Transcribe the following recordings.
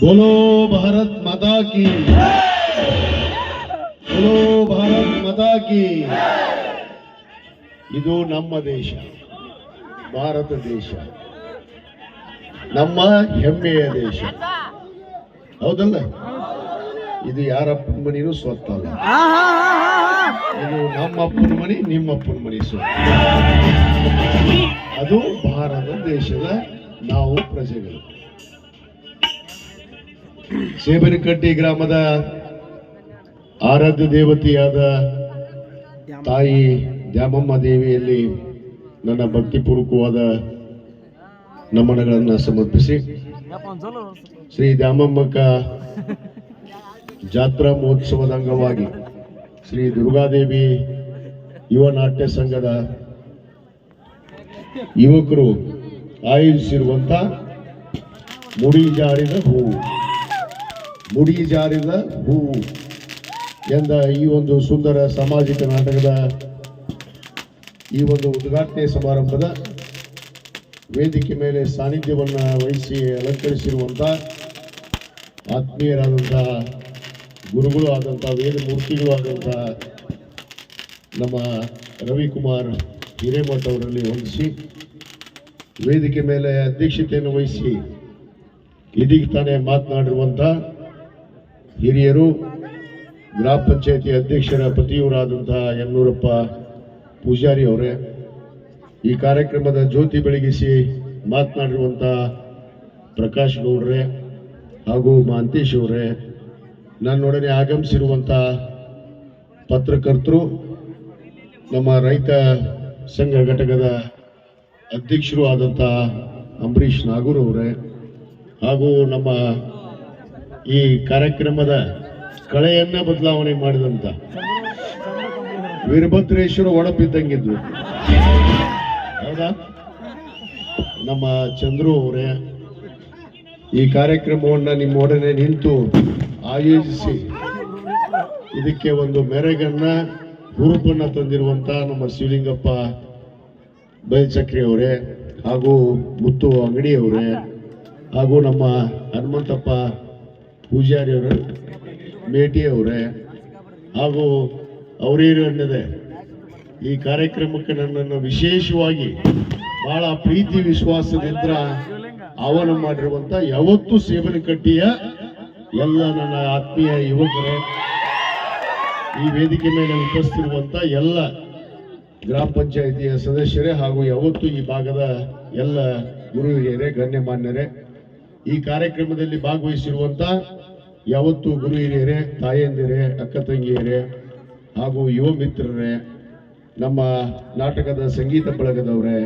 बोलो भारत माता की बोलो ಭಾರತ್ ಮಾತಾ ಕಿ ಇದು ನಮ್ಮ ದೇಶ ಭಾರತ ದೇಶ ನಮ್ಮ ಹೆಮ್ಮೆಯ ದೇಶ ಹೌದಲ್ಲ ಇದು ಯಾರಪ್ಪನ ಮನಿನೂ ಸ್ವತ್ತಲ್ಲ ಇದು ನಮ್ಮ ಅಪ್ಪನ ಮನಿ ನಿಮ್ಮ ಅಪ್ಪನ ಮನಿ ಸ್ವತ್ತು ಅದು ಭಾರತ ದೇಶದ ನಾವು ಪ್ರಜೆಗಳು. ಸೇಬನಕಟ್ಟಿ ಗ್ರಾಮದ ಆರಾಧ್ಯ ದೇವತೆಯಾದ ತಾಯಿ ದ್ಯಾಮಮ್ಮ ದೇವಿಯಲ್ಲಿ ನನ್ನ ಭಕ್ತಿಪೂರ್ವಕವಾದ ನಮನಗಳನ್ನು ಸಮರ್ಪಿಸಿ. ಶ್ರೀ ದ್ಯಾಮಮ್ಮಕ್ಕ ಜಾತ್ರಾ ಮಹೋತ್ಸವದ ಅಂಗವಾಗಿ ಶ್ರೀ ದುರ್ಗಾದೇವಿ ಯುವ ನಾಟ್ಯ ಸಂಘದ ಯುವಕರು ಆಯೋಜಿಸಿರುವಂತ ಮುಡಿ ಜಾರಿದ ಹೂವು ಮುಡಿ ಜಾರಿದ ಹೂವು ಎಂದ ಈ ಒಂದು ಸುಂದರ ಸಾಮಾಜಿಕ ನಾಟಕದ ಈ ಒಂದು ಉದ್ಘಾಟನೆ ಸಮಾರಂಭದ ವೇದಿಕೆ ಮೇಲೆ ಸಾನ್ನಿಧ್ಯವನ್ನು ವಹಿಸಿ ಅಲಂಕರಿಸಿರುವಂತ ಆತ್ಮೀಯರಾದಂತಹ ಗುರುಗಳು ಆದಂತಹ ವೇದ ಮೂರ್ತಿಗಳು ಆದಂತಹ ನಮ್ಮ ರವಿಕುಮಾರ್ ಹಿರೇಮಠ ಅವರಲ್ಲಿ ಹೊಂದಿಸಿ ವೇದಿಕೆ ಮೇಲೆ ಅಧ್ಯಕ್ಷತೆಯನ್ನು ವಹಿಸಿ ಇದೀಗ ತಾನೇ ಮಾತನಾಡಿರುವಂತ ಹಿರಿಯರು, ಗ್ರಾಮ ಪಂಚಾಯತಿ ಅಧ್ಯಕ್ಷರ ಪತಿಯವರಾದಂತಹ ಯನ್ನೂರಪ್ಪ ಪೂಜಾರಿ ಅವರೇ, ಈ ಕಾರ್ಯಕ್ರಮದ ಜ್ಯೋತಿ ಬೆಳಗಿಸಿ ಮಾತನಾಡಿರುವಂಥ ಪ್ರಕಾಶ್ ಗೌಡ್ರೆ ಹಾಗೂ ಮಹಾಂತೇಶ್ ಅವರೇ, ನನ್ನೊಡನೆ ಆಗಮಿಸಿರುವಂತ ಪತ್ರಕರ್ತರು, ನಮ್ಮ ರೈತ ಸಂಘ ಘಟಕದ ಅಧ್ಯಕ್ಷರು ಆದಂಥ ಅಂಬರೀಷ್ ನಾಗೂರ್ ಅವರೇ, ಹಾಗೂ ನಮ್ಮ ಈ ಕಾರ್ಯಕ್ರಮದ ಕಳೆಯನ್ನ ಬದಲಾವಣೆ ಮಾಡಿದಂತ ವೀರಭದ್ರೇಶ್ವರ ಒಡಪಿದ್ದಂಗಿದ್ವಿ ಹೌದಾ? ನಮ್ಮ ಚಂದ್ರು ಅವರೇ, ಈ ಕಾರ್ಯಕ್ರಮವನ್ನ ನಿಮ್ಮೊಡನೆ ನಿಂತು ಆಯೋಜಿಸಿ, ಇದಕ್ಕೆ ಒಂದು ಮೆರಗನ್ನ ಹುರುಪನ್ನ ತಂದಿರುವಂತ ನಮ್ಮ ಶಿವಲಿಂಗಪ್ಪ ಬೈಲ್ಚಕ್ರಿ ಅವರೇ ಹಾಗೂ ಮುತ್ತು ಅಂಗಡಿ ಅವರೇ ಹಾಗೂ ನಮ್ಮ ಹನುಮಂತಪ್ಪ ಪೂಜಾರಿ ಅವರು ಮೇಟಿ ಅವರೇ ಹಾಗೂ ಅನ್ನದೆ ಈ ಕಾರ್ಯಕ್ರಮಕ್ಕೆ ನನ್ನನ್ನು ವಿಶೇಷವಾಗಿ ಬಹಳ ಪ್ರೀತಿ, ವಿಶ್ವಾಸದಿಂದ ಆಹ್ವಾನ ಮಾಡಿರುವಂತ ಸೇಬನ ಕಟ್ಟಿಯ ಎಲ್ಲ ನನ್ನ ಆತ್ಮೀಯ ಯುವಕರೇ ಈ ವೇದಿಕೆ ಮೇಲೆ ಉಪಸ್ಥಿರುವಂತ ಎಲ್ಲ ಗ್ರಾಮ ಪಂಚಾಯಿತಿಯ ಸದಸ್ಯರೇ ಹಾಗೂ ಯಾವತ್ತು ಈ ಭಾಗದ ಎಲ್ಲ ಗುರು ಹಿರಿಯರೇ ಗಣ್ಯಮಾನ್ಯರೇ ಈ ಕಾರ್ಯಕ್ರಮದಲ್ಲಿ ಭಾಗವಹಿಸಿರುವಂತ ಯಾವತ್ತು ಗುರು ಹಿರಿಯರೇ, ತಾಯಂದಿರೇ, ಅಕ್ಕ ತಂಗಿಯರೇ ಹಾಗೂ ಯುವ ಮಿತ್ರರೇ, ನಮ್ಮ ನಾಟಕದ ಸಂಗೀತ ಬಳಗದವರೇ,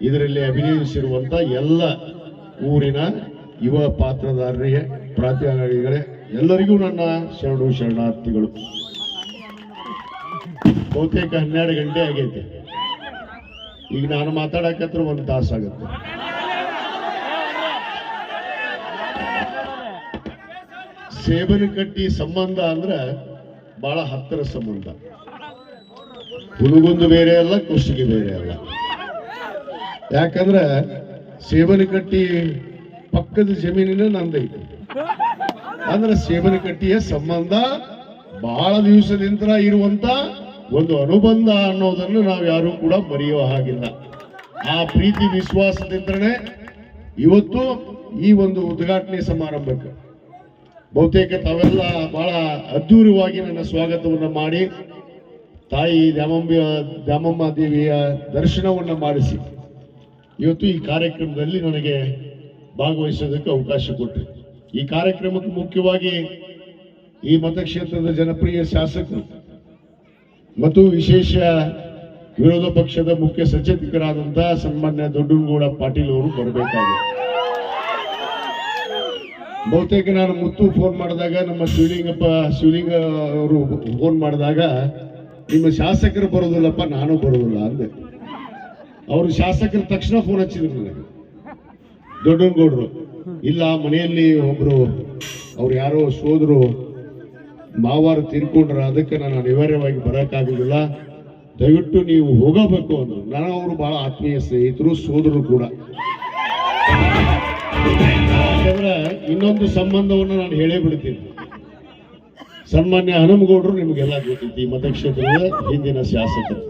ಇದರಲ್ಲಿ ಅಭಿನಯಿಸಿರುವಂತ ಎಲ್ಲ ಊರಿನ ಯುವ ಪಾತ್ರಧಾರರಿಗೆ ಪ್ರಾತಿನಿಧಿಗಳೇ ಎಲ್ಲರಿಗೂ ನನ್ನ ಶರಣು ಶರಣಾರ್ಥಿಗಳು. ಬಹುತೇಕ ಹನ್ನೆರಡು ಗಂಟೆ ಆಗೈತೆ. ಈಗ ನಾನು ಮಾತಾಡಕತ್ರ ಒಂದು ತಾಸಾಗುತ್ತೆ ಸೇಬನಕಟ್ಟಿ ಸಂಬಂಧ ಅಂದ್ರೆ ಬಹಳ ಹತ್ತಿರ ಸಂಬಂಧ. ಹುಡುಗೊಂದು ಬೇರೆ ಅಲ್ಲ ಕುಷ್ಟಿಗೆ ಬೇರೆ ಅಲ್ಲ. ಯಾಕಂದ್ರೆ ಸೇಬನಕಟ್ಟಿ ಪಕ್ಕದ ಜಮೀನಿನ ನಂದೈತೆ ಅಂದ್ರೆ ಸೇಬನಕಟ್ಟಿಯ ಸಂಬಂಧ ಬಹಳ ದಿವಸದಿಂದ ಇರುವಂತ ಒಂದು ಅನುಬಂಧ ಅನ್ನೋದನ್ನು ನಾವು ಯಾರು ಕೂಡ ಮರೆಯುವ ಹಾಗಿಲ್ಲ. ಆ ಪ್ರೀತಿ ವಿಶ್ವಾಸದಿಂದನೇ ಇವತ್ತು ಈ ಒಂದು ಉದ್ಘಾಟನೆ ಸಮಾರಂಭಕ್ಕೆ ಬಹುತೇಕ ತಾವೆಲ್ಲ ಬಹಳ ಅದ್ದೂರಿಯಾಗಿ ನನ್ನ ಸ್ವಾಗತವನ್ನು ಮಾಡಿ, ತಾಯಿ ದ್ಯಾಮಂಬ, ದ್ಯಾಮಮ್ಮ ದೇವಿಯ ದರ್ಶನವನ್ನು ಮಾಡಿಸಿ. ಇವತ್ತು ಈ ಕಾರ್ಯಕ್ರಮದಲ್ಲಿ ನನಗೆ ಭಾಗವಹಿಸೋದಕ್ಕೆ ಅವಕಾಶ ಕೊಟ್ಟರು ಈ ಕಾರ್ಯಕ್ರಮಕ್ಕೆ ಮುಖ್ಯವಾಗಿ ಈ ಮತಕ್ಷೇತ್ರದ ಜನಪ್ರಿಯ ಶಾಸಕರು ಮತ್ತು ವಿಶೇಷ ವಿರೋಧ ಪಕ್ಷದ ಮುಖ್ಯ ಸಚೇತಕರಾದಂತಹ ಸನ್ಮಾನ್ಯ ದೊಡ್ಡನಗೌಡ ಪಾಟೀಲ್ ಅವರು ಬರಬೇಕಾಗಿದೆ. ಬಹುತೇಕ ನಾನು ಮುತ್ತು ಫೋನ್ ಮಾಡಿದಾಗ, ನಮ್ಮ ಶಿವಲಿಂಗಪ್ಪ, ಶಿವಲಿಂಗ ಅವರು ಫೋನ್ ಮಾಡಿದಾಗ, ನಿಮ್ಮ ಶಾಸಕರು ಬರೋದಿಲ್ಲಪ್ಪ, ನಾನು ಬರೋದಿಲ್ಲ ಅಂದೆ. ಅವರು ಶಾಸಕರ ತಕ್ಷಣ ಫೋನ್ ಹಚ್ಚಿದ್ರು ನನಗೆ. ದೊಡ್ಡನಗೌಡರು. ಇಲ್ಲ, ಮನೆಯಲ್ಲಿ ಒಬ್ರು ಅವ್ರು ಯಾರೋ ಸೋದರು, ಮಾವಾರು ತೀರ್ಕೊಂಡ್ರ, ಅದಕ್ಕೆ ನಾನು ಅನಿವಾರ್ಯವಾಗಿ ಬರೋಕ್ಕಾಗೋದಿಲ್ಲ. ದಯವಿಟ್ಟು ನೀವು ಹೋಗಬೇಕು ಅಂದ್ರು. ನಾನು ಅವರು ಬಹಳ ಆತ್ಮೀಯ ಸ್ನೇಹಿತರು ಸೋದರರು ಕೂಡ. ಯಾಕಂದ್ರೆ ಇನ್ನೊಂದು ಸಂಬಂಧವನ್ನು ನಾನು ಹೇಳೇ ಬಿಡ್ತೀನಿ. ಸನ್ಮಾನ್ಯ ಹನುಮಗೌಡರು ನಿಮಗೆಲ್ಲ ಗೊತ್ತೈತಿ ಈ ಮತಕ್ಷೇತ್ರದ ಹಿಂದಿನ ಶಾಸಕರು.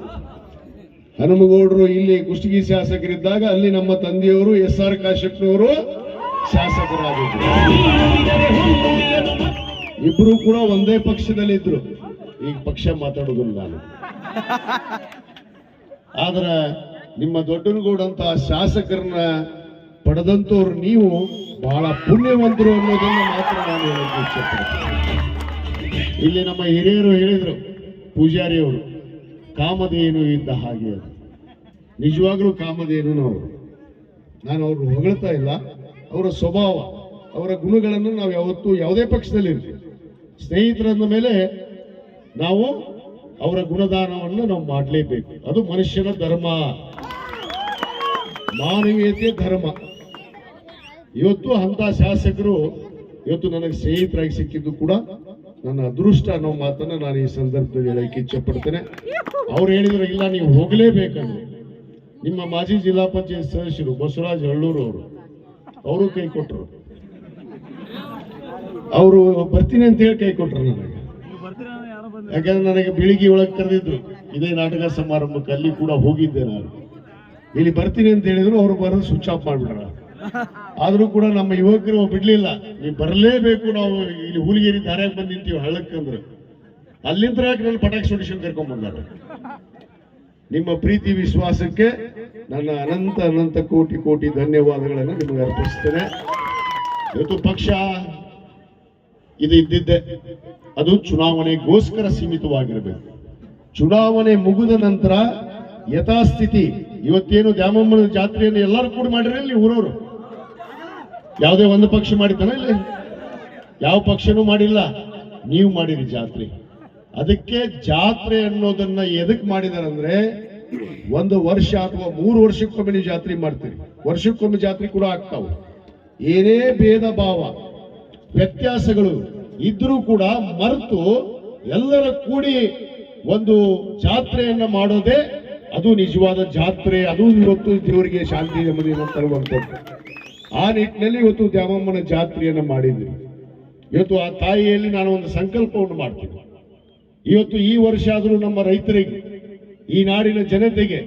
ಹನುಮಗೌಡರು ಇಲ್ಲಿ ಕುಷ್ಟಗಿ ಶಾಸಕರಿದ್ದಾಗ ಅಲ್ಲಿ ನಮ್ಮ ತಂದೆಯವರು ಎಸ್ ಆರ್ ಕಾಶ್ಯಪ್ನವರು ಶಾಸಕರಾಗಿದ್ದರು ಇಬ್ರು ಕೂಡ ಒಂದೇ ಪಕ್ಷದಲ್ಲಿ ಇದ್ರು ಈಗ ಪಕ್ಷ ಮಾತಾಡೋದಿಲ್ಲ ನಾನು. ಆದ್ರ ನಿಮ್ಮ ದೊಡ್ಡನಗೌಡಂತ ಶಾಸಕರನ್ನ ಪಡೆದಂತವ್ರು ನೀವು ಬಹಳ ಪುಣ್ಯವಂತರು ಅನ್ನೋದನ್ನ ಮಾತ್ರ ನಾನು ಹೇಳಕ್ಕೆ ಇಲ್ಲಿ ನಮ್ಮ ಹಿರಿಯರು ಹೇಳಿದ್ರು ಪೂಜಾರಿ ಅವರು ಕಾಮಧೇನು ಇದ್ದ ಹಾಗೆ ನಿಜವಾಗ್ಲೂ ಕಾಮಧೇನು ಅವರು ನಾನು ಅವ್ರನ್ನ ಹೊಗಳ್ತಾ ಇಲ್ಲ. ಅವರ ಸ್ವಭಾವ, ಅವರ ಗುಣಗಳನ್ನು ನಾವು ಯಾವತ್ತೂ ಯಾವುದೇ ಪಕ್ಷದಲ್ಲಿ ಸ್ನೇಹಿತರಂದ ಮೇಲೆ ನಾವು ಅವರ ಗುಣದಾನವನ್ನು ನಾವು ಮಾಡಲೇಬೇಕು. ಅದು ಮನುಷ್ಯನ ಧರ್ಮ. ಮಾನವೀಯತೆ ಧರ್ಮ. ಇವತ್ತು ಅಂತ ಶಾಸಕರು ಇವತ್ತು ನನಗೆ ಸ್ನೇಹಿತರಾಗಿ ಸಿಕ್ಕಿದ್ದು ಕೂಡ ನನ್ನ ಅದೃಷ್ಟ ಅನ್ನೋ ಮಾತನ್ನ ನಾನು ಈ ಸಂದರ್ಭದಲ್ಲಿ ಹೇಳಕ್ಕೆ ಇಚ್ಛೆ ಪಡ್ತೇನೆ ಅವ್ರು ಹೇಳಿದ್ರೆ, ಇಲ್ಲ, ನೀವು ಹೋಗಲೇಬೇಕಂದ್ರೆ. ನಿಮ್ಮ ಮಾಜಿ ಜಿಲ್ಲಾ ಪಂಚಾಯತ್ ಸದಸ್ಯರು ಬಸವರಾಜ್ ಹಳ್ಳೂರು ಅವರು ಅವರು ಕೈ ಕೊಟ್ಟರು ಅವರು ಬರ್ತೀನಿ ಅಂತ ಹೇಳಿ ಕೈ ಕೊಟ್ಟರು ನನಗೆ. ಯಾಕಂದ್ರೆ ನನಗೆ ಬೆಳಿಗ್ಗೆ ಒಳಗೆ ಕರೆದಿದ್ರು ಇದೇ ನಾಟಕ ಸಮಾರಂಭಕ್ಕೆ ಅಲ್ಲಿ ಕೂಡ ಹೋಗಿದ್ದೆ ನಾನು. ಇಲ್ಲಿ ಬರ್ತೀನಿ ಅಂತ ಹೇಳಿದ್ರು, ಅವ್ರು ಬರೋದು ಸ್ವಿಚ್ ಆಫ್ ಮಾಡ್ಬಿಡ್ರ ಆದ್ರೂ ಕೂಡ ನಮ್ಮ ಯುವಕರು ಬಿಡ್ಲಿಲ್ಲ. ನೀವು ಬರಲೇಬೇಕು ನಾವು ಇಲ್ಲಿ ಹುಲಿಗೇರಿ ದಾರ್ಯಾಗ ಬಂದು ನಿಂತೀವಿ ಹಳ್ಳಕ್ಕಂದ್ರೆ ಅಲ್ಲಿಂದ ನನ್ನ ಪಟಾಕಿ ಸೊಡಿಷನ್ ಕರ್ಕೊಂಡ್ ಬಂದಾರ? ನಿಮ್ಮ ಪ್ರೀತಿ ವಿಶ್ವಾಸಕ್ಕೆ ನನ್ನ ಅನಂತ ಅನಂತ ಕೋಟಿ ಕೋಟಿ ಧನ್ಯವಾದಗಳನ್ನು ನಿಮಗೆ ಅರ್ಪಿಸ್ತೇನೆ ಇವತ್ತು ಪಕ್ಷ ಇದು ಇದ್ದಿದ್ದೆ. ಅದು ಚುನಾವಣೆಗೋಸ್ಕರ ಸೀಮಿತವಾಗಿರಬೇಕು. ಚುನಾವಣೆ ಮುಗಿದ ನಂತರ ಯಥಾಸ್ಥಿತಿ, ಇವತ್ತೇನು ದ್ಯಾಮಮ್ಮನ ಜಾತ್ರೆಯನ್ನು ಎಲ್ಲರೂ ಕೂಡ ಮಾಡಿರಿ ಇಲ್ಲಿ ಊರವರು? ಯಾವುದೇ ಒಂದು ಪಕ್ಷ ಮಾಡಿದ್ದಾನೆ ಇಲ್ಲಿ? ಯಾವ ಪಕ್ಷನೂ ಮಾಡಿಲ್ಲ. ನೀವು ಮಾಡಿರಿ ಜಾತ್ರೆ. ಅದಕ್ಕೆ ಜಾತ್ರೆ ಅನ್ನೋದನ್ನ ಎದಕ್ ಮಾಡಿದಾರಂದ್ರೆ ಒಂದು ವರ್ಷ ಅಥವಾ ಮೂರು ವರ್ಷಕ್ಕೊಮ್ಮೆ ನೀವು ಜಾತ್ರೆ ಮಾಡ್ತೀರಿ. ವರ್ಷಕ್ಕೊಮ್ಮೆ ಜಾತ್ರೆ ಕೂಡ ಆಗ್ತಾವೆ. ಏನೇ ಭೇದ ಭಾವ, ವ್ಯತ್ಯಾಸಗಳು ಇದ್ರೂ ಕೂಡ ಮರೆತು ಎಲ್ಲರ ಕೂಡಿ ಒಂದು ಜಾತ್ರೆಯನ್ನ ಮಾಡೋದೇ ಅದು ನಿಜವಾದ ಜಾತ್ರೆ, ಅದು ಇವತ್ತು ದೇವರಿಗೆ ಶಾಂತಿ ನೆಮ್ಮದಿಯನ್ನು ತರುವಂಥದ್ದು. ಆ ನಿಟ್ಟಿನಲ್ಲಿ ಇವತ್ತು ದ್ಯಾಮಮ್ಮನ ಜಾತ್ರೆಯನ್ನ ಮಾಡಿದ್ವಿ. ಇವತ್ತು ಆ ತಾಯಿಯಲ್ಲಿ ನಾನು ಒಂದು ಸಂಕಲ್ಪವನ್ನು ಮಾಡ್ತೀನಿ. ಇವತ್ತು ಈ ವರ್ಷ ಆದರೂ ನಮ್ಮ ರೈತರಿಗೆ, ಈ ನಾಡಿನ ಜನತೆಗೆ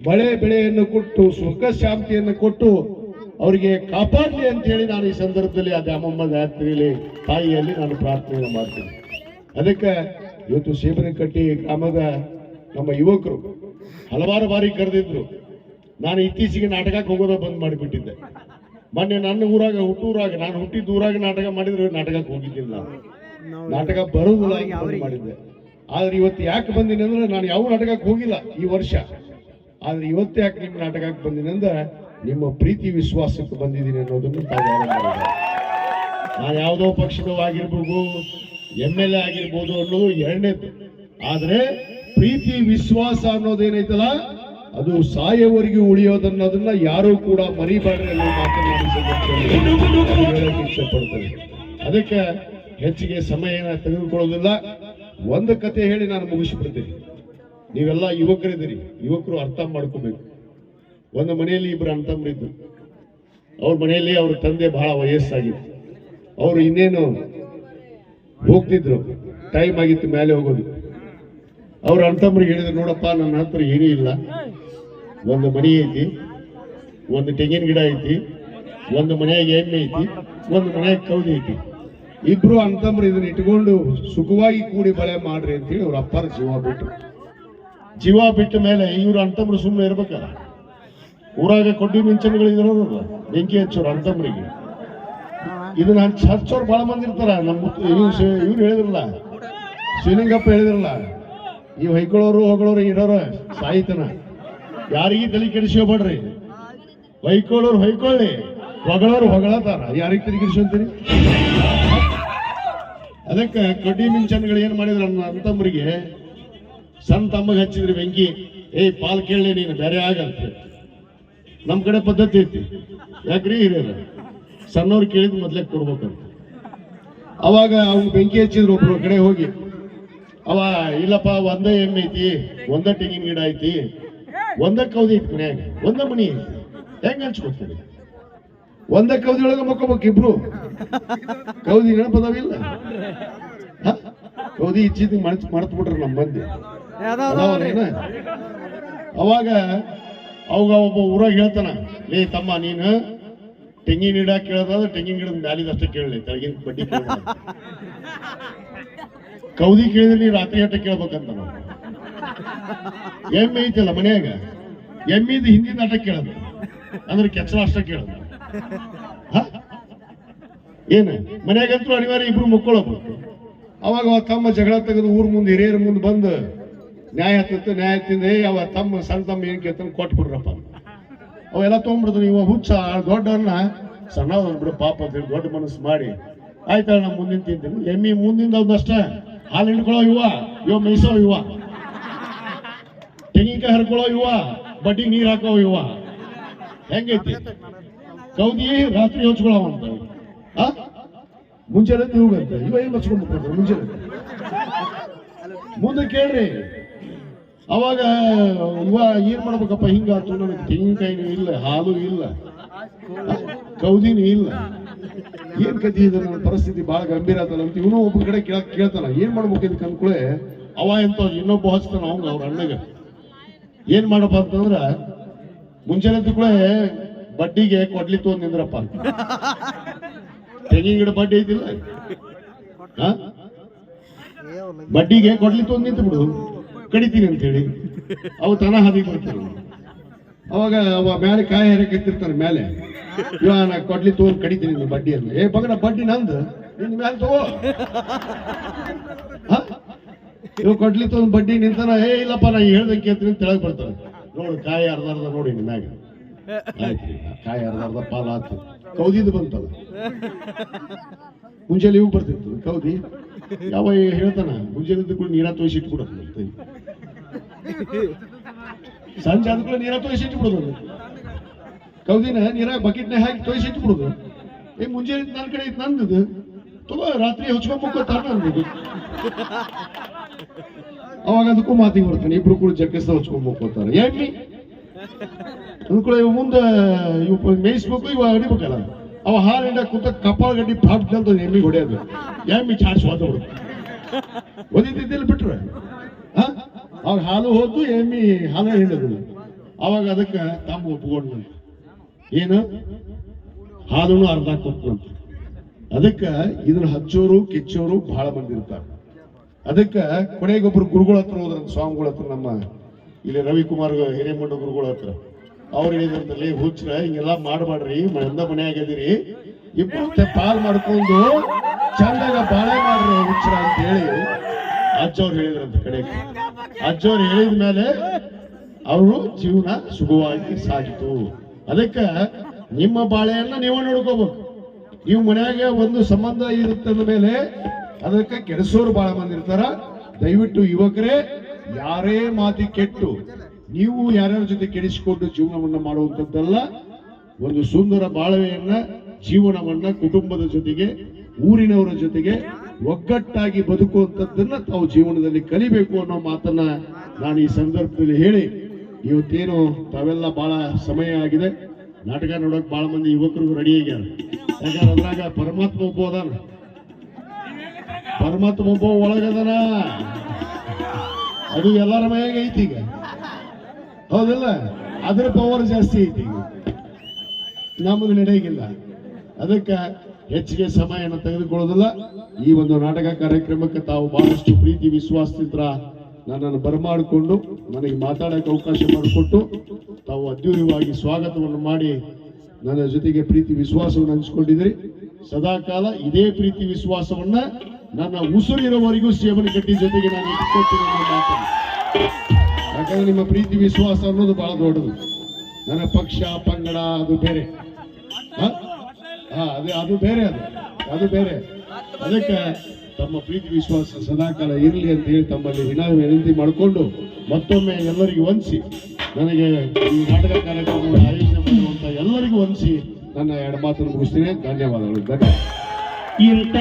ಮಳೆ ಬೆಳೆಯನ್ನು ಕೊಟ್ಟು ಸುಖ ಶಾಂತಿಯನ್ನು ಕೊಟ್ಟು ಅವರಿಗೆ ಕಾಪಾಡಲಿ ಅಂತ ಹೇಳಿ ನಾನು ಈ ಸಂದರ್ಭದಲ್ಲಿ ಆ ದ್ಯಾಮಮ್ಮ ಜಾತ್ರೆಯಲ್ಲಿ ತಾಯಿಯಲ್ಲಿ ನಾನು ಪ್ರಾರ್ಥನೆಯನ್ನು ಮಾಡ್ತೀನಿ. ಅದಕ್ಕೆ ಇವತ್ತು ಸೇಬನಕಟ್ಟಿ ಗ್ರಾಮದ ನಮ್ಮ ಯುವಕರು ಹಲವಾರು ಬಾರಿ ಕರೆದಿದ್ರು. ನಾನು ಇತ್ತೀಚೆಗೆ ನಾಟಕಕ್ಕೆ ಹೋಗೋದ ಬಂದ್ ಮಾಡಿಬಿಟ್ಟಿದ್ದೆ. ಮೊನ್ನೆ ನನ್ನ ಊರಾಗ, ಹುಟ್ಟೂರಾಗ, ನಾನು ಹುಟ್ಟಿದ ಊರಾಗ ನಾಟಕ ಮಾಡಿದ್ರೆ ನಾಟಕಕ್ಕೆ ಹೋಗಿದ್ದಿಲ್ಲ ನಾನು. ನಾಟಕ ಬರೋದಿಲ್ಲ ಮಾಡಿದ್ದೆ. ಆದ್ರೆ ಇವತ್ತು ಯಾಕೆ ಬಂದೀನಿ ಅಂದ್ರೆ ನಾನು ಯಾವ ನಾಟಕಕ್ಕೆ ಹೋಗಿಲ್ಲ ಈ ವರ್ಷ. ಆದ್ರೆ ಇವತ್ತು ಯಾಕೆ ನಿಮ್ಮ ನಾಟಕಕ್ಕೆ ಬಂದೀನಿ ಅಂದ್ರೆ ನಿಮ್ಮ ಪ್ರೀತಿ ವಿಶ್ವಾಸಕ್ಕೆ ಬಂದಿದ್ದೀನಿ ಅನ್ನೋದನ್ನು ತಾವು ನಾನು ಯಾವುದೋ ಪಕ್ಷದವಾಗಿರ್ಬೋದು ಎಂ ಎಲ್ ಎ ಆಗಿರ್ಬೋದು ಅನ್ನೋದು ಎರಡನೇದು. ಆದ್ರೆ ಪ್ರೀತಿ ವಿಶ್ವಾಸ ಅನ್ನೋದೇನೈತಲ್ಲ, ಅದು ಸಾಯವರೆಗೂ ಉಳಿಯೋದನ್ನೋದನ್ನ ಯಾರೂ ಕೂಡ ಮರಿಬಾರ್ದು ಅನ್ನೋ ಮಾತನಾಡಿಸಬೇಕು ಇಷ್ಟಪಡ್ತೇನೆ. ಅದಕ್ಕೆ ಹೆಚ್ಚಿಗೆ ಸಮಯನ ತೆಗೆದುಕೊಳ್ಳೋದಿಲ್ಲ. ಒಂದು ಕತೆ ಹೇಳಿ ನಾನು ಮುಗಿಸ್ಬಿಡ್ತೀನಿ. ನೀವೆಲ್ಲ ಯುವಕರಿದ್ದೀರಿ, ಯುವಕರು ಅರ್ಥ ಮಾಡ್ಕೋಬೇಕು. ಒಂದು ಮನೆಯಲ್ಲಿ ಇಬ್ಬರು ಅಂತಂಬರಿದ್ದು ಅವ್ರ ಮನೆಯಲ್ಲಿ ಅವ್ರ ತಂದೆ ಬಹಳ ವಯಸ್ಸಾಗಿತ್ತು. ಅವರು ಇನ್ನೇನು ಹೋಗ್ತಿದ್ರು ಟೈಮ್ ಆಗಿತ್ತು ಮೇಲೆ ಹೋಗೋದು. ಅವ್ರ ಅಣ್ತಂಬ್ರಿಗೆ ಹೇಳಿದ್ರು, ನೋಡಪ್ಪ, ನನ್ನ ಹತ್ರ ಏನೂ ಇಲ್ಲ. ಒಂದು ಮನೆ ಐತಿ, ಒಂದು ತೆಂಗಿನ ಗಿಡ ಐತಿ, ಒಂದು ಮನೆಯಾಗ ಎಮ್ಮೆ ಐತಿ, ಒಂದು ಮನೆಯಾಗ ಕೌದಿ ಐತಿ. ಇಬ್ರು ಅಂತಂಬ್ರು ಇದನ್ನ ಇಟ್ಕೊಂಡು ಸುಖವಾಗಿ ಕೂಡಿ ಬಳೆ ಮಾಡ್ರಿ ಅಂತೇಳಿ ಅವ್ರ ಅಪ್ಪನ ಜೀವ ಬಿಟ್ಟು ಜೀವ ಬಿಟ್ಟ ಮೇಲೆ ಇವ್ರು ಅಂತಂಬ್ರು ಸುಮ್ಮನೆ ಇರ್ಬೇಕಲ್ಲ. ಊರಾಗ ಕೊಡ್ಡಿ ಮಿಂಚನ್ಗಳು ಇದ್ರಲ್ಲ ಬೆಂಕಿ ಹಚ್ಚೋರು ಇದು ಇದನ್ನ ಹಂಚ್, ಹಚ್ಚೋರು ಬಹಳ ಮಂದಿ ಇರ್ತಾರ. ನಮ್ಮ ಇವ್ರು ಹೇಳಿದ್ರಲ್ಲ, ಶಿವಲಿಂಗಪ್ಪ ಹೇಳಿದ್ರಲ್ಲ, ಈ ಹೊಯ್ಕೊಳ್ಳೋರು ಹೊಗಳೋರು ಇರೋರು ಸಾಹಿತನ ಯಾರಿಗೂ ತಲೆ ಕೆಡಿಸ್ಕೋಬೇಡ್ರಿ ಹೊಯ್ಕೊಳ್ಳೋರು ಹೊಯ್ಕೊಳ್ಳಿ, ಹೊಗಳೋರು ಹೊಗಳತಾರ. ಯಾರಿಗೆ ತಲೆ ಕೆಡಿಸ್ಕೊಂತೀರಿ ಅದಕ್ಕೆ ಕಡ್ಡಿ ಮಿಂಚನ್ಗಳು ಏನು ಮಾಡಿದ್ರು ನನ್ನ ತಮ್ಮರಿಗೆ ಸಣ್ಣ ತಮ್ಮಗೆ ಹಚ್ಚಿದ್ರಿ ಬೆಂಕಿ. ಏಯ್, ಪಾಲ್ ಕೇಳಲೆ ನೀನು, ಬೇರೆ ಆಗಂತ ನಮ್ಮ ಕಡೆ ಪದ್ಧತಿ ಐತಿ. ಯಾಕ್ರಿ ಹಿರಿಯರ? ಸಣ್ಣವ್ರು ಕೇಳಿದ್ ಮೊದ್ಲೇ ಕೊಡ್ಬೇಕಂತ. ಅವಾಗ ಅವ್ನು ಬೆಂಕಿ ಹಚ್ಚಿದ್ರು ಒಬ್ರು ಕಡೆ ಹೋಗಿ. ಅವ, ಇಲ್ಲಪ್ಪ, ಒಂದೇ ಎಮ್ಮೆ ಐತಿ, ಒಂದ ತೆಂಗಿನ ಗಿಡ ಐತಿ, ಒಂದ ಕೌದಿ ಐತಿ ಮನ್ಯಾಗ, ಒಂದ ಮನಿ ಐತಿ. ಹೆಂಗ ಹಂಚ್ಕೊತೀರಿ? ಒಂದ ಕೌದಿ ಒಳಗ ಮಕ್ಕೋಬೇಕು ಇಬ್ರು ಕೌದಿ ನೆನಪದಾವಿಲ್ಲ ಹ? ಕೌದಿ ಇಚ್ಚಿದ್ ಮರ್ತ್ ಮರ್ತ್ ಬಿಟ್ರ ನಮ್ಮ ಮಂದಿ? ಅವಾಗ ಅವಾಗ ಒಬ್ಬ ಊರಾಗ ಹೇಳ್ತಾನ ಲೇ ತಮ್ಮ ನೀನು ತೆಂಗಿನ ಗಿಡ ಕೇಳೋದಾದ್ರೆ ತೆಂಗಿನ ಗಿಡದ ಮ್ಯಾಲಿದಷ್ಟೇ ಕೇಳಲಿ ತೆಳಗಿನ ಬಡ್ಡಿ. ಕೌದಿ ಕೇಳಿದ್ರೆ ನೀ ರಾತ್ರಿ ಗಂಟೆ ಕೇಳ್ಬೇಕಂತ ನಾವು ಎಮ್ಮೆ ಐತಲ್ಲ ಮನ್ಯಾಗ ಎಮ್ಮಿದ ಹಿಂದಿನ ಆಟ ಕೇಳೋದು ಅಂದ್ರೆ ಕೆಚ್ಚಲ ಅಷ್ಟೇ ಕೇಳೋದು? ಏನ? ಮನೆಯಾಗಂತೂ ಅನಿವಾರ್ಯ ಇಬ್ರು ಮುಕ್ಕೊಳ್ಳೋದು ಅವಾಗ ಅವ ತಮ್ಮ ಜಗಳ ತೆಗೆದು ಊರ್ ಮುಂದೆ ಹಿರಿಯರ ಮುಂದೆ ಬಂದು ನ್ಯಾಯ ಹತ್ತಿತ್ತು ನ್ಯಾಯ ತಿಂದ, ಏ ಅವ ತಮ್ಮ, ಸಣ್ಣ ತಮ್ಮ ಏನ್ ಕೇಳ್ತಾನೆ ಕೊಟ್ಟು ಬಿಡ್ರಪ್ಪ ಅವೆಲ್ಲ ತೊಗೊಂಡ್ಬಿಡ್ತಾನೆ ಇವ ಹುಚ್ಚ ದೊಡ್ಡ ದೊಡ್ಡವನ್ನ ಸಣ್ಣ ಬಿಡು, ಪಾಪ ಅಂತ ಹೇಳಿ ದೊಡ್ಡ ಮನಸ್ಸು ಮಾಡಿ. ಆಯ್ತಾ ನಾ ಮುಂದಿನ ತಿಂತೀನಿ. ಎಮ್ಮಿ ಮುಂದಿಂದ ಒಂದಷ್ಟ ಹಾಲು ಹಿಡ್ಕೊಳ್ಳೋ ಇವ ಇವ ಮೇಯ್ಸೋ ಇವ ತೆಂಗಿನಕಾಯಿ ಹರ್ಕೊಳ್ಳೋ ಇವ ಬಡ್ಡಿ ನೀರ್ ಹಾಕೋ ಇವ ಹೆಂಗೈತಿ? ಕೌದಿ ರಾತ್ರಿ ಹೊಚ್ಕೊಳ್ಳೋವಂತ ಆ ಮುಂಚೆನೆ ಇವಂತ ಇವ ಏನ್ ಹಚ್ಕೊಂಡು ಮುಂಚೆನೆ ಮುಂದೆ ಕೇಳ್ರಿ ಅವಾಗ ಇವ ಏನ್ ಮಾಡ್ಬೇಕಪ್ಪ ಹಿಂಗಾತು ನನಗೆ ತೆಂಗಿನಕಾಯಿನೂ ಇಲ್ಲ ಹಾಲು ಇಲ್ಲ ಕೌದಿನೂ ಇಲ್ಲ ಏನ್ ಕತಿ ಇದೆ ನನ್ನ ಪರಿಸ್ಥಿತಿ ಬಹಳ ಗಂಭೀರ ಆತಲ್ಲ ಅಂತ ಇವನು ಒಬ್ಬ ಕಡೆ ಕೇಳಕ್ ಕೇಳ್ತಾನ ಏನ್ ಮಾಡ್ಬೇಕು ಇದಕ್ಕೆ ಅನ್ಕೊಳ್ಳೆ ಅವ ಎಂತ ಇನ್ನೊಬ್ಬ ಹಚ್ತಾನ ಅವ್ನ ಅವ್ರ ಅಣ್ಣಗ ಏನ್ ಮಾಡಪ್ಪ ಅಂತಂದ್ರ ಮುಂಚೆನೆ ಕೂಡ ಬಡ್ಡಿಗೆ ಕೊಡ್ಲಿ ತೊಗೊಂಡ್ ನಿಂದ್ರಪ್ಪ. ತೆಂಗಿನ ಗಿಡ ಬಡ್ಡಿ ಐತಿಲ್ಲ? ಬಡ್ಡಿಗೆ ಕೊಡ್ಲಿ ತೊಗೊಂಡ್ ನಿಂತು ಬಿಡು. ಕಡಿತೀನಿ ಅಂತ ಹೇಳಿ ಅವು ತನ ಹಾದಿ ಬರ್ತಾನೆ ಅವಾಗ ಅವ ಮೇಲೆ ಕಾಯಿ ಹರಕೆತ್ತಿರ್ತಾನೆ ಮೇಲೆ ಇವ ನಾ ಕೊಡ್ಲಿ ತೋರ್ ಕಡಿತೀನಿ ನಿನ್ನ ಬಡ್ಡಿಯನ್ನು. ಏ ಬಗಡ ಬಡ್ಡಿ ನಂದು? ನಿನ್ ಮೇಲೆ ತಗೋ. ಇವ್ ಕೊಡ್ಲಿ ತೋರ್ ಬಡ್ಡಿ ನಿಂತಾನ ಏ ಇಲ್ಲಪ್ಪ ನಾ ಹೇಳ್ದಕ್ಕೆ ಕೇಳ್ತೀನಿ ತೆಳಗ್ ಬರ್ತಾನೆ. ನೋಡು ಕಾಯಿ ಅರ್ಧ ಅರ್ಧ ನೋಡಿ ರೀ, ಕಾಯಿ ಪಾಲ ಆತು. ಕೌದಿದ್ದು ಬಂತಲ್ಲ. ಮುಂಜಾನೆ ಇವು ಬರ್ತಿತ್ತು. ಕೌದಿ, ಯಾವ ಹೇಳ್ತಾನ? ಮುಂಜಾನೆ ಕೂಡ ನೀರ ತೋರಿಸಿ ಇಟ್ಬಿಡೋದು ಸಂಜೆ ಆದ ಕೂಡ ನೀರ ತೋರಿಸಿ ಇಟ್ಬಿಡೋದು ಕೌದಿನ ನೀರ ಬಕೆಟ್ನ ಹಾಕಿ ತೋರಿಸಿ ಇಟ್ಬಿಡೋದು. ಏ, ಮುಂಜಾನೆ ನನ್ನ ಕಡೆ ಇತ್ತು ನಂದು ತಗೋ, ರಾತ್ರಿ ಹೊಚ್ಕೊಂಡ್ ಮುಕ್ಕೋತಾರ ನಂದು ಅವಾಗ ಅದಕ್ಕೂ ಮಾತಿಗೆ ಬರ್ತಾನೆ, ಇಬ್ರು ಕೂಡ ಜಗ್ಗಸ್ತ ಹೊಚ್ಕೊಂಡ್ ಮುಕ್ಕೋತಾರ. ಎಮ್ಮಿ ಅನ್ಕೊಳ್ಳಿ ಇವ ಮುಂದೆ, ಇವ್ ಮೇಯಿಸ್ಬೇಕು ಇವ ಅಡಿಬೇಕಲ್ಲ ಅವ ಹಾಲಿಂದ ಕೂತ ಕಪಾಳ ಗಡ್ಡಿ ಎಮ್ಮಿ ಹೊಡೆಯೋದು. ಎಮ್ಮಿ ಚಾಡ್ಸ್ ಹೋದವ್ರು ಬಿಡು ಒದಿತಿದ್ದಿಲ್ಲ ಬಿಟ್ರೆ. ಅವ್ರ ಹಾಲು ಹೋದ್ದು ಎಮ್ಮಿ ಹಾಲು ಹಿಂಡದು. ಅವಾಗ ಅದಕ್ಕೆ ತಮ್ಮ ಒಪ್ಕೊಂಡು ಏನು? ಹಾಲುನು ಅರ್ಧ ಕೊಟ್ಟನಂತ ಅದಕ್ಕೆ ಇದನ್ನ ಹಚ್ಚೋರು, ಕಿಚ್ಚೋರು ಬಹಳ ಮಂದಿ ಇರ್ತಾರೆ. ಅದಕ್ಕೆ ಕೊನೆಗೊಬ್ರು ಗುರುಗಳ ಹತ್ರ ಹೋದ್ರಂತ ಸ್ವಾಮಿಗಳ ಹತ್ರ ನಮ್ಮ ಇಲ್ಲಿ ರವಿಕುಮಾರ್, ಹಿರೇಮಠ ಗುರುಗಳ ಹತ್ರ ಅವ್ರು ಹೇಳಿದ್ರಲ್ಲಿ ಹುಚ್ಚ್ರ, ಹಿಂಗೆಲ್ಲ ಮಾಡಬೇಡ್ರಿ ಮಂದ ಮನೆ ಆಗಿದಿರಿ ಇಬ್ಬರು ಪಾಲ್ ಮಾಡ್ಕೊಂಡು ಚಂದಾಗ ಬಾಳೆ ಮಾಡ್ರಿ ಹುಚ್ಚ್ರ ಅಂತ ಹೇಳಿ ಅಜ್ಜವ್ರು ಹೇಳಿದ್ರಂತ ಕಡೆ. ಅಜ್ಜವ್ರು ಹೇಳಿದ ಮೇಲೆ ಅವರು ಜೀವನ ಸುಗವಾಗಿ ಸಾಗಿತು. ಅದಕ್ಕೆ ನಿಮ್ಮ ಬಾಳೆಯನ್ನ ನೀವು ನೋಡ್ಕೋಬೇಕು. ನೀವು ಮನೆಯಾಗ ಒಂದು ಸಂಬಂಧ ಇರುತ್ತೆ ಅಂದ ಮೇಲೆ ಅದಕ್ಕೆ ಕೆಡಿಸೋರು ಬಹಳ ಮಂದಿ ಇರ್ತಾರ. ದಯವಿಟ್ಟು ಯುವಕರೇ, ಯಾರೇ ಮಾತಿ ಕೆಟ್ಟು ನೀವು ಯಾರ್ಯಾರ ಜೊತೆ ಕೆಡಿಸಿಕೊಂಡು ಜೀವನವನ್ನ ಮಾಡುವಂಥದ್ದಲ್ಲ, ಒಂದು ಸುಂದರ ಬಾಳ್ವೆಯನ್ನ, ಜೀವನವನ್ನ ಕುಟುಂಬದ ಜೊತೆಗೆ, ಊರಿನವರ ಜೊತೆಗೆ ಒಗ್ಗಟ್ಟಾಗಿ ಬದುಕುವಂಥದ್ದನ್ನ ತಾವು ಜೀವನದಲ್ಲಿ ಕಲಿಬೇಕು ಅನ್ನೋ ಮಾತನ್ನ ನಾನು ಈ ಸಂದರ್ಭದಲ್ಲಿ ಹೇಳಿ, ಇವತ್ತೇನು ತಾವೆಲ್ಲ ಬಹಳ ಸಮಯ ಆಗಿದೆ. ನಾಟಕ ನೋಡೋಕೆ ಬಹಳ ಮಂದಿ ಯುವಕರು ರೆಡಿ ಆಗ್ಯಾರ. ಯಾಕಂದ್ರೆ ಅದ್ರಾಗ ಪರಮಾತ್ಮ ಒಬ್ಬ ಅದಾನ. ಪರಮಾತ್ಮ ಒಬ್ಬ ಒಳಗದನ. ಅದು ಎಲ್ಲರ ಮೈಯಾಗ ಐತಿ ಈಗ. ಹೌದಿಲ್ಲ? ಅದರ ಪವರ್ ಜಾಸ್ತಿ ಐತಿ ನಮಗೆ ನಡೆಯಂಗಿಲ್ಲ. ಅದಕ್ಕೆ ಹೆಚ್ಚಿಗೆ ಸಮಯನ ತೆಗೆದುಕೊಳ್ಳೋದಿಲ್ಲ. ಈ ಒಂದು ನಾಟಕ ಕಾರ್ಯಕ್ರಮಕ್ಕೆ ತಾವು ಬಹಳಷ್ಟು ಪ್ರೀತಿ, ವಿಶ್ವಾಸದಿಂದ ನನ್ನನ್ನು ಬರಮಾಡಿಕೊಂಡು ನನಗೆ ಮಾತಾಡಕ್ಕೆ ಅವಕಾಶ ಮಾಡಿಕೊಟ್ಟು ತಾವು ಅದ್ಧೂರಿಯಾಗಿ ಸ್ವಾಗತವನ್ನು ಮಾಡಿ ನನ್ನ ಜೊತೆಗೆ ಪ್ರೀತಿ, ವಿಶ್ವಾಸವನ್ನು ಹಂಚಿಕೊಂಡಿದ್ರಿ ಸದಾಕಾಲ ಇದೇ ಪ್ರೀತಿ, ವಿಶ್ವಾಸವನ್ನ ನನ್ನ ಉಸಿರಿರೋವರೆಗೂ ಸೇವನೆ ಕಟ್ಟಿ ಜೊತೆಗೆ ನಾನು ಮಾತನ್ನು. ಯಾಕಂದ್ರೆ ನಿಮ್ಮ ಪ್ರೀತಿ ವಿಶ್ವಾಸ ಅನ್ನೋದು ಬಹಳ ದೊಡ್ಡದು. ನನ್ನ ಪಕ್ಷ, ಪಂಗಡ, ಅದು ಬೇರೆ. ಹ? ಅದೇ, ಅದು ಬೇರೆ ಅದು. ಅದು ಬೇರೆ. ಅದಕ್ಕೆ ತಮ್ಮ ಪ್ರೀತಿ ವಿಶ್ವಾಸ ಸದಾಕಾಲ ಇರಲಿ ಅಂತ ಹೇಳಿ ತಮ್ಮಲ್ಲಿ ವಿನಯ ವಿನಂತಿ ಮಾಡಿಕೊಂಡು ಮತ್ತೊಮ್ಮೆ ಎಲ್ಲರಿಗೂ ವಂದಿಸಿ. ನನಗೆ ಈ ನಾಟಕ ಕಾರ್ಯಕ್ರಮವನ್ನು ಆಯೋಜನೆ ಮಾಡುವಂತ ಎಲ್ಲರಿಗೂ ವಂದಿಸಿ ನನ್ನ ಎರಡು ಮಾತನ್ನು ಮುಗಿಸ್ತೀನಿ. ಧನ್ಯವಾದಗಳು. ಧನ್ಯವಾದ ಇಂಥ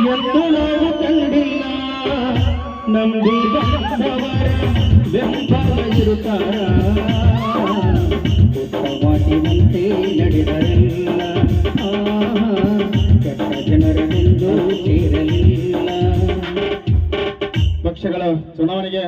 ಎಂದು ನಾವು ಕಂಡಿಲ್ಲ. ನಂಬಿ ಬಂದವರ ಬೆಂಬಲ ಇರುತ್ತಾರ ಉತ್ತಮವಾಟಿನಂತೆ ನಡೆದರೆಲ್ಲ. ಕೆಟ್ಟ ಜನರನೆಂದು ಸೇರಲಿಲ್ಲ. ಪಕ್ಷಗಳ ಚುನಾವಣೆಗೆ